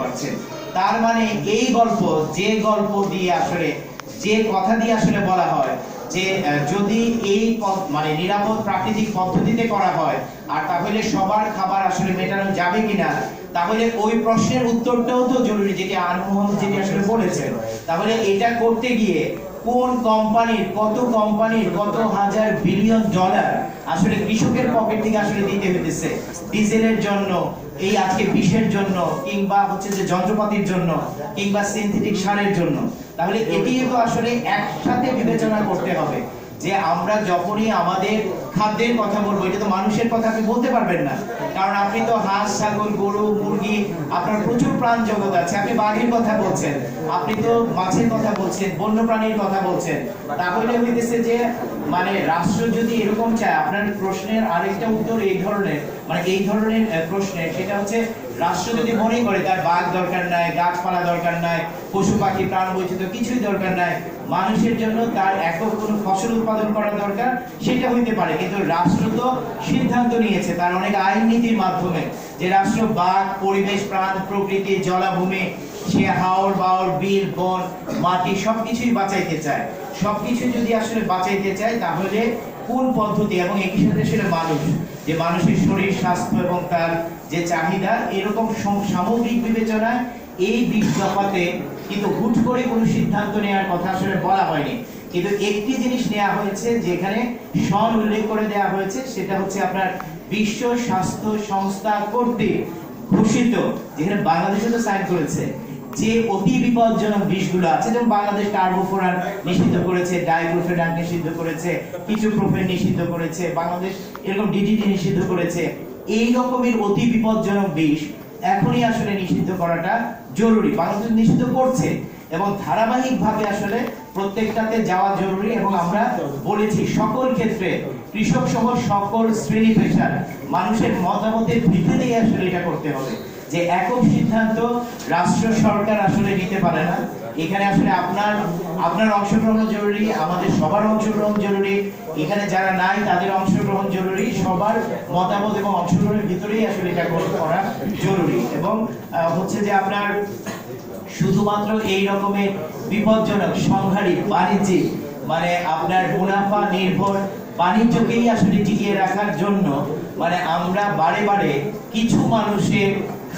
পারছেন তার মানে এই গল্প, যে গল্প দিয়ে আসলে, যে কথা দিয়ে আসলে বলা হয় যে যদি এই মানে নিরাপদ প্রাকৃতিক পদ্ধতিতে করা হয়, আর তাহলে সবার খাবার আসলে মেটানো যাবে কিনা, তাহলে ওই প্রশ্নের উত্তরটাও তো জরুরি, যেটি আনমোহন যেটি আসলে বলেছেন। তাহলে এটা করতে গিয়ে কোন কোম্পানির, কত কোম্পানির, কত হাজার বিলিয়ন ডলার আসলে কৃষকের পকেট থেকে আসলে দিতে হইতেছে? ডিজেলের জন্য এই আজকে বিষের জন্য কিংবা হচ্ছে যে যন্ত্রপাতির জন্য কিংবা সিনথেটিক সারের জন্য। তাহলে এটিও তো আসলে একসাথে বিবেচনা করতে হবে। যে আমরা যখনই আমাদের খাদ্যের কথা বলব, এটা তো মানুষের কথা আপনি বলতে পারবেন না। কারণ আপনি তো হাঁস, ছাগল, গরু, মুরগি, আপনার প্রচুর প্রাণ জগৎ আছে। আপনি বাঘের কথা বলছেন, আপনি তো মাছের কথা বলছেন বন্য প্রাণীর কথা বলছেন। তাহলে হইতেছে যে মানে রাষ্ট্র যদি এরকম চায়, আপনার প্রশ্নের আরেকটা উত্তর এই ধরনের মানে এই ধরনের প্রশ্নের, সেটা হচ্ছে রাষ্ট্র যদি মনে করে তার বাঘ দরকার নাই, গাছপালা দরকার নাই, পশু পাখি, প্রাণ বৈচিত্র্য কিছুই দরকার নাই। মানুষের জন্য তার একক কোনো ফসল উৎপাদন করা দরকার সেটা হইতে পারে। কিন্তু রাষ্ট্র তো সিদ্ধান্ত নিয়েছে তার অনেক আইন নীতির মাধ্যমে যে রাষ্ট্র, বাঘ, পরিবেশ, প্রাণ, প্রকৃতি, জলাভূমি, সে হাওড় বাওর বিল, বন, মাটি সবকিছুই বাঁচাইতে চায়। সবকিছু যদি আসলে বাঁচাইতে চায় তাহলে কোন পদ্ধতি এবং একই সাথে সেটা মানুষ, যে মানুষের শরীর, স্বাস্থ্য এবং তার যে চাহিদা এরকম সামগ্রিক বিবেচনায় এই দফাতে কিন্তু হুট করে কোনো সিদ্ধান্ত নেওয়ার কথা আসলে বলা হয়নি। কিন্তু একটি জিনিস নেওয়া হয়েছে, যেখানে সন উল্লেখ করে দেওয়া হয়েছে, সেটা হচ্ছে আপনার বিশ্ব স্বাস্থ্য সংস্থা কর্তৃক ঘোষিত, যেখানে বাংলাদেশে তো সাইন করেছে, যে অতি বিপজ্জনক বিষগুলো আছে, যেমন বাংলাদেশ কার্বোফোরান নিষিদ্ধ করেছে ডাইক্লোফেনাক নিষিদ্ধ করেছে কিচোপ্রোফেন নিষিদ্ধ করেছে, বাংলাদেশ এরকম ডিডিটি নিষিদ্ধ করেছে এই রকমের অতি বিপজ্জনক বিষ এখনই আসলে নিষিদ্ধ করাটা জরুরি। বাংলাদেশ নিষিদ্ধ করছে এবং ধারাবাহিকভাবে আসলে প্রত্যেকটাতে যাওয়া জরুরি এবং আমরা বলেছি সকল ক্ষেত্রে কৃষক সহ সকল শ্রেণি পেশার মানুষের মতামতের ভিত্তিতেই আসলে এটা করতে হবে। যে একক সিদ্ধান্ত রাষ্ট্র সরকার আসলে নিতে পারে না এখানে আসলে আপনার আপনার অংশগ্রহণ জরুরি, আমাদের সবার অংশগ্রহণ জরুরি। এখানে যারা নাই, তাদের অংশগ্রহণ জরুরি। সবার মতামত এবং অংশগ্রহণের ভিতরেই আসলে এটা করা জরুরি। এবং হচ্ছে যে আপনার শুধুমাত্র এই রকমের বিপজ্জনক সংহারী বাণিজ্যিক মানে আপনার মুনাফা নির্ভর বাণিজ্যকেই আসলে টিকিয়ে রাখার জন্য মানে আমরা বারে বারে কিছু মানুষের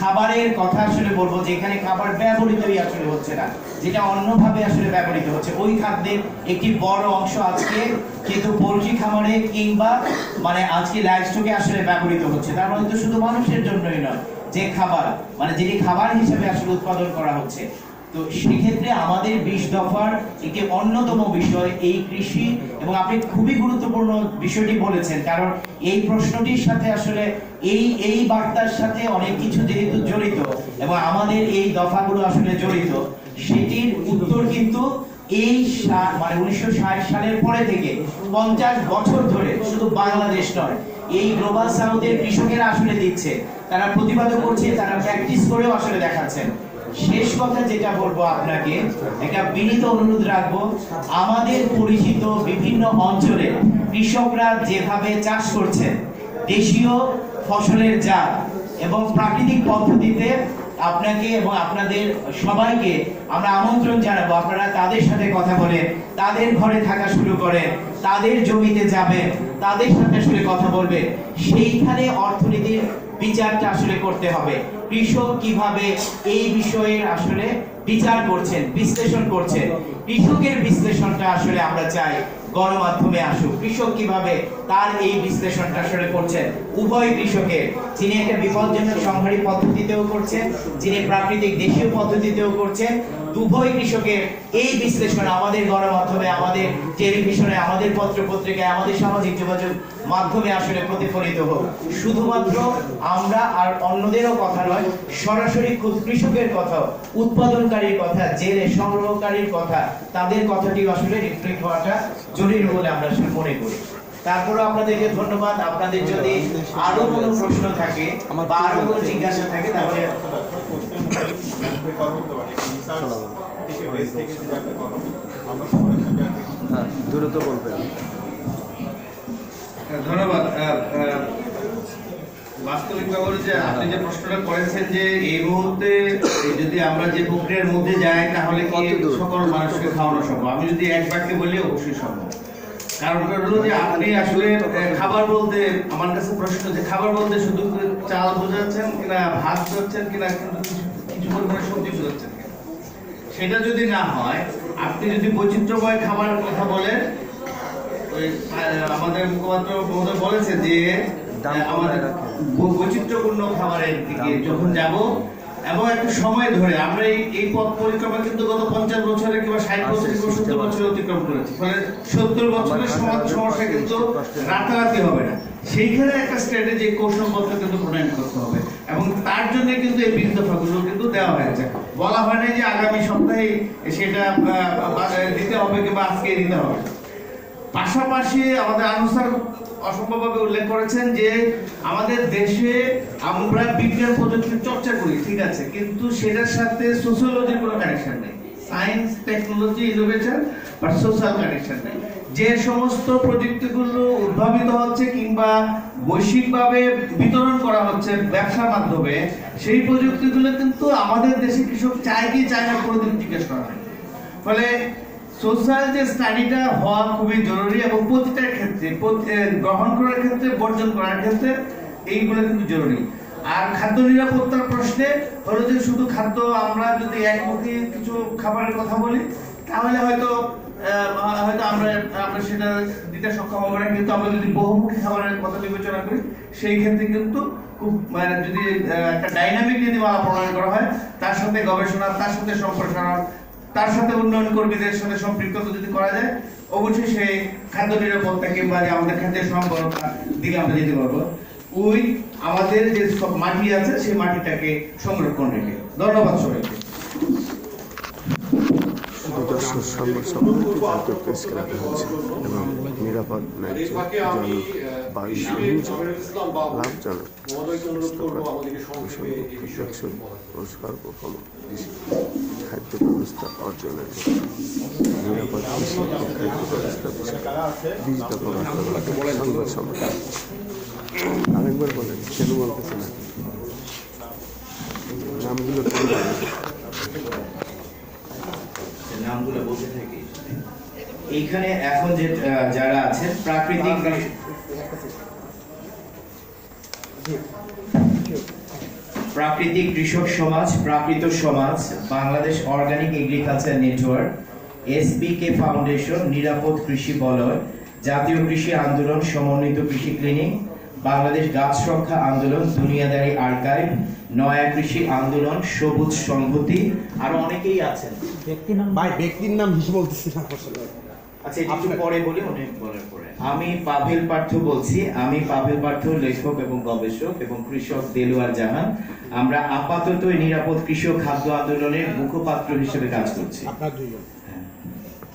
খাবারের কথা আসলে বলব যেখানে খাবার ব্যবহৃতই আসলে হচ্ছে না। যেটা অন্যভাবে আসলে ব্যবহৃত হচ্ছে। ওই খাদ্যের একটি বড় অংশ আজকে কিন্তু পোলট্রি খামারে কিংবা মানে আজকে লাইভস্টকে আসলে ব্যবহৃত হচ্ছে। তার মানে তো শুধু মানুষের জন্যই নয়, যে খাবার মানে যেটি খাবার হিসেবে আসলে উৎপাদন করা হচ্ছে। তো সেক্ষেত্রে আমাদের বিশ দফার একটি অন্যতম বিষয় এই কৃষি, এবং আপনি খুবই গুরুত্বপূর্ণ বিষয়টি বলেছেন, কারণ এই প্রশ্নটির সাথে আসলে এই এই বার্তার সাথে অনেক কিছু যেহেতু জড়িত, এবং আমাদের এই দফাগুলো আসলে জড়িত, সেটির উত্তর কিন্তু এই মানে উনিশশো ষাট সালের পরে থেকে পঞ্চাশ বছর ধরে শুধু বাংলাদেশ নয়, এই গ্লোবাল সাউথের কৃষকেরা আসলে দিচ্ছে, তারা প্রতিবাদও করছে, তারা প্র্যাকটিস করেও আসলে দেখাচ্ছেন। শেষ কথা যেটা বলব আপনাকে, একটা বিনীত অনুরোধ রাখব। আমাদের পরিচিত বিভিন্ন অঞ্চলে কৃষকরা যেভাবে চাষ করছে, দেশীয় ফসলের জাত এবং প্রাকৃতিক পদ্ধতিতে আপনাকে এবং আপনাদের সবাইকে আমরা আমন্ত্রণ জানাব। আপনারা তাদের সাথে কথা বলেন তাদের ঘরে থাকা শুরু করেন তাদের জমিতে যাবেন তাদের সাথে আসলে কথা বলবেন সেইখানে অর্থনীতির বিচারটা আসলে করতে হবে। কৃষক কীভাবে এই বিষয়ের আসলে বিচার করছেন, বিশ্লেষণ করছেন, কৃষকের বিশ্লেষণটা আসলে আমরা চাই। গণমাধ্যমে আসুক। কৃষক কীভাবে তার এই বিশ্লেষণটা আসলে করছেন উভয় কৃষকের যিনি একটা বিপজ্জনক সংহারী পদ্ধতিতেও করছেন যিনি প্রাকৃতিক দেশীয় পদ্ধতিতেও করছেন উভয় কৃষকের এই বিশ্লেষণ আমাদের গণমাধ্যমে, আমাদের টেলিভিশনে, আমাদের পত্রপত্রিকায়, আমাদের সামাজিক যোগাযোগ মাধ্যমে আসলে প্রতিফলিত হোক। শুধুমাত্র আমরা আর অন্যদেরও কথা নয় সরাসরি খুদ কৃষকের কথা উৎপাদনকারীর কথা জেলে সংগ্রহকারীর কথা তাদের কথাটিও আসলে রিফ্লেক্ট হওয়াটা জরুরি বলে আমরা মনে করি। তারপরে আপনাদেরকে ধন্যবাদ। আপনাদের যদি আরও কোনো প্রশ্ন থাকে বা আরও কোনো জিজ্ঞাসা থাকে তাহলে হ্যাঁ দ্রুত বলবেন। ধন্যবাদ। বাস্তবিক ব্যাপারে যে আপনি যে প্রশ্নটা করেছেন যে এই মুহূর্তে যদি আমরা যে প্রক্রিয়ার মধ্যে যাই তাহলে সকল মানুষকে খাওয়ানো সম্ভব? আমি যদি এক বাক্যে বলি অবশ্যই সম্ভব। কারণটা হলো যে আপনি আসলে খাবার বলতে আমার কাছে প্রশ্ন যে খাবার বলতে শুধু চাল বোঝাচ্ছেন কিনা ভাত বোঝাচ্ছেন কিনা কিছু পরিমাণে সবজি বোঝাচ্ছেন সেটা যদি না হয় আপনি যদি বৈচিত্র্যময় খাবার কথা বলেন ওই আমাদের মুখপাত্র মহোদয় বলেছে যে আমাদের বৈচিত্র্যপূর্ণ খাবারের দিকে যখন যাব এবং একটা সময় ধরে আমরা এই এই পথ পরিক্রমা কিন্তু গত পঞ্চাশ বছরে কিংবা ষাট বছর কিংবা সত্তর বছরে অতিক্রম করেছি। ফলে সত্তর বছরের সমাজ সমস্যা কিন্তু রাতারাতি হবে না। সেইখানে একটা স্ট্র্যাটেজি কৌশলপত্র কিন্তু প্রণয়ন করতে হবে। এবং তার জন্য কিন্তু এই বিল দফাগুলো কিন্তু দেওয়া হয়েছে। বলা হয় না যে আগামী সপ্তাহে সেটা দিতে হবে কিংবা আজকে দিতে হবে। পাশাপাশি আমাদের আনুষ্ঠান অসম্ভবভাবে উল্লেখ করেছেন যে আমাদের দেশে আমরা বিজ্ঞান প্রযুক্তির চর্চা করি, ঠিক আছে, কিন্তু সেটার সাথে সোশ্যোলজির কোনো কানেকশন নেই। সায়েন্স টেকনোলজি ইনোভেশন বা সোশ্যাল কানেকশন নেই। যে সমস্ত প্রযুক্তিগুলো উদ্ভাবিত হচ্ছে কিংবা বৈশ্বিকভাবে বিতরণ করা হচ্ছে ব্যবসার মাধ্যমে, সেই প্রযুক্তিগুলো কিন্তু আমাদের দেশে কৃষক চায় কি চায় না কোনোদিন জিজ্ঞেস করা হয় ফলে সোশ্যাল যে স্টাডিটা হওয়া খুবই জরুরি এবং প্রতিটার ক্ষেত্রে গ্রহণ করার ক্ষেত্রে, বর্জন করার ক্ষেত্রে এইগুলো কিন্তু জরুরি। আর খাদ্য নিরাপত্তার প্রশ্নে হলো যে শুধু খাদ্য আমরা যদি একমুখী কিছু খাবারের কথা বলি, তাহলে হয়তো হয়তো আমরা আমরা সেটা দিতে সক্ষম হব না। কিন্তু আমরা যদি বহুমুখী খাবারের কথা বিবেচনা করি, সেই ক্ষেত্রে কিন্তু খুব মানে যদি একটা ডাইনামিক নীতিমালা প্রণয়ন করা হয়, তার সাথে গবেষণা, তার সাথে সম্প্রসারণ তার সাথে উন্নয়ন কর্মীদের সাথে সম্পৃক্ততা যদি করা যায়, অবশ্যই সেই খাদ্য নিরাপত্তা কিংবা আমাদের খাদ্যের সম্পর্কতা দিকে আমরা যেতে পারব। ওই আমাদের যে সব মাটি আছে, সেই মাটিটাকে সংরক্ষণ রেখে। ধন্যবাদ সবাইকে। সুদর্শন সংবাদ ক্লাবে হচ্ছে এবং নিরাপদ লাভজনক ও খাদ্য ব্যবস্থা অর্জনের নিরাপদ কৃষি ও খাদ্য ব্যবস্থা। বীজ দফা সংবাদ সম্মেলন। আরেকবার বলেন কেন বলতেছে না নামগুলো নামগুলো বলতে থাকি। এইখানে এখন যে যারা আছেন প্রাকৃতিক প্রাকৃতিক কৃষক সমাজ, প্রাকৃত সমাজ, Bangladesh organic agriculture network SBK foundation, নিরাপদ কৃষি বলয়, জাতীয় কৃষি আন্দোলন, সমন্বিত কৃষি ক্লিনিক, বাংলাদেশ গাছ রক্ষা আন্দোলন, দুনিয়াদারি আর্কাইভ, নয়া কৃষি আন্দোলন, সবুজ সংহতি, আরও অনেকেই আছেন। ব্যক্তির নাম ভাই, ব্যক্তির নাম হিসেবে বলতেছি না, আসলে। আচ্ছা একটু পরে বলি। অনেক পরে আমি পাভেল পার্থ বলছি। আমি পাভেল পার্থ লেখক এবং গবেষক এবং কৃষক দেলোয়ার জাহান আমরা আপাতত নিরাপদ কৃষক খাদ্য আন্দোলনের মুখপাত্র হিসেবে কাজ করছি। আপনার দুইজন